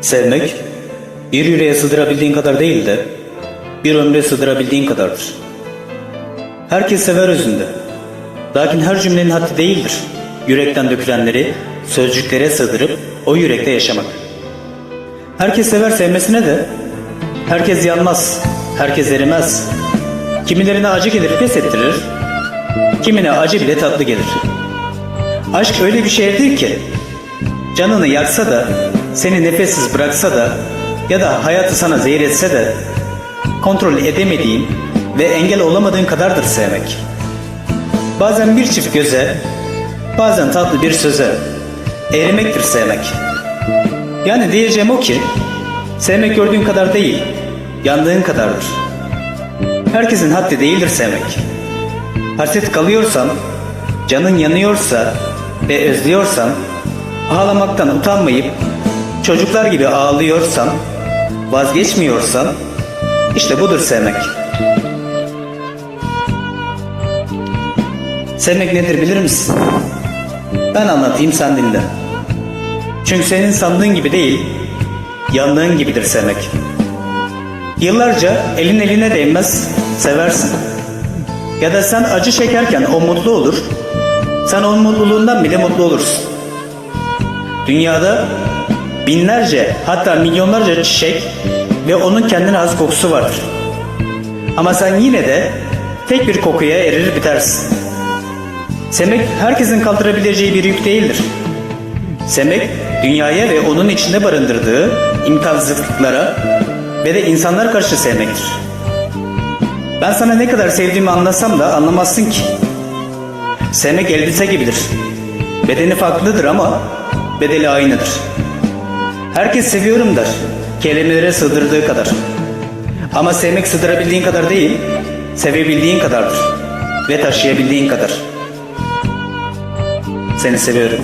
Sevmek, bir yüreğe sığdırabildiğin kadar değil de, bir ömre sığdırabildiğin kadardır. Herkes sever özünde. Lakin her cümlenin haddi değildir. Yürekten dökülenleri sözcüklere sığdırıp o yürekte yaşamak. Herkes sever sevmesine de, herkes yanmaz, herkes erimez. Kimilerine acı gelir pes ettirir, kimine acı bile tatlı gelir. Aşk öyle bir şeydir ki, canını yaksa da, seni nefessiz bıraksa da ya da hayatı sana zehir etse de kontrol edemediğin ve engel olamadığın kadardır sevmek. Bazen bir çift göze, bazen tatlı bir söze erimektir sevmek. Yani diyeceğim o ki, sevmek gördüğün kadar değil, yandığın kadardır. Herkesin haddi değildir sevmek. Hasret kalıyorsan, canın yanıyorsa ve özlüyorsan, ağlamaktan utanmayıp çocuklar gibi ağlıyorsan, vazgeçmiyorsan, işte budur sevmek. Sevmek nedir bilir misin? Ben anlatayım sen dinle. Çünkü senin sandığın gibi değil, yandığın gibidir sevmek. Yıllarca elin eline değmez, seversin. Ya da sen acı çekerken o mutlu olur, sen onun mutluluğundan bile mutlu olursun. Dünyada binlerce hatta milyonlarca çiçek ve onun kendine has kokusu vardır. Ama sen yine de tek bir kokuya erir bitersin. Sevmek herkesin kaldırabileceği bir yük değildir. Sevmek dünyaya ve onun içinde barındırdığı imkansızlıklara ve de insanlar karşı sevmektir. Ben sana ne kadar sevdiğimi anlasam da anlamazsın ki. Sevmek elbise gibidir. Bedeni farklıdır ama bedeli aynıdır. Herkes seviyorum der. Kelimelere sığdırdığı kadar. Ama sevmek sığdırabildiğin kadar değil, sevebildiğin kadardır. Ve taşıyabildiğin kadar. Seni seviyorum.